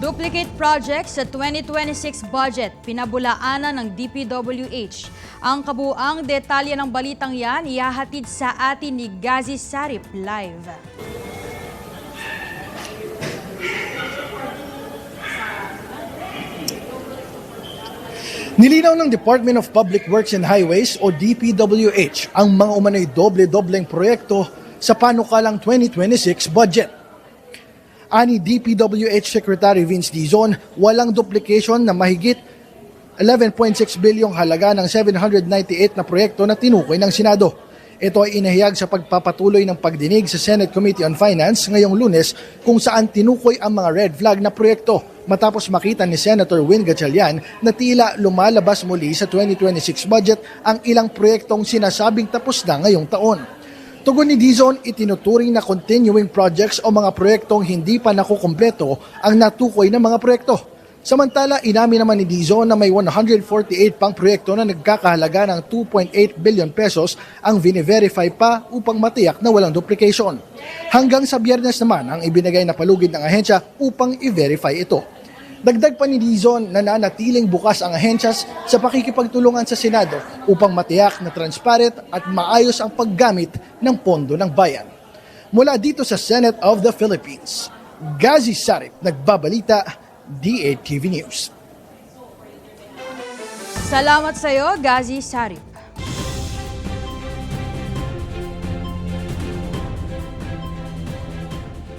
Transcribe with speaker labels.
Speaker 1: Duplicate project sa 2026 budget, pinabulaanan ng DPWH. Ang kabuang detalye ng balitang yan, ihahatid sa atin ni Gazi Sarip Live.
Speaker 2: Nilinaw ng Department of Public Works and Highways o DPWH ang mga umano'y doble-dobleng proyekto sa panukalang 2026 budget. Ani DPWH Secretary Vince Dizon, walang duplication na mahigit 11.6 bilyong halaga ng 798 na proyekto na tinukoy ng Senado. Ito ay inahayag sa pagpapatuloy ng pagdinig sa Senate Committee on Finance ngayong lunes kung saan tinukoy ang mga red flag na proyekto matapos makita ni Senator Win Gatchalian na tila lumalabas muli sa 2026 budget ang ilang proyektong sinasabing tapos na ngayong taon. Tugon ni Dizon, itinuturing na continuing projects o mga proyektong hindi pa nakukumpleto ang natukoy ng mga proyekto. Samantala, inamin naman ni Dizon na may 148 pang proyekto na nagkakahalaga ng 2.8 billion pesos ang vini-verify pa upang matiyak na walang duplication. Hanggang sa biyernes naman ang ibinigay na palugid ng ahensya upang i-verify ito. Dagdag pa ni Dizon na nanatiling bukas ang ahensyas sa pakikipagtulungan sa Senado upang matiyak na transparent at maayos ang paggamit ng pondo ng bayan. Mula dito sa Senate of the Philippines, Gazi Sarip, nagbabalita, D8 TV News.
Speaker 1: Salamat sa iyo, Gazi Sarip.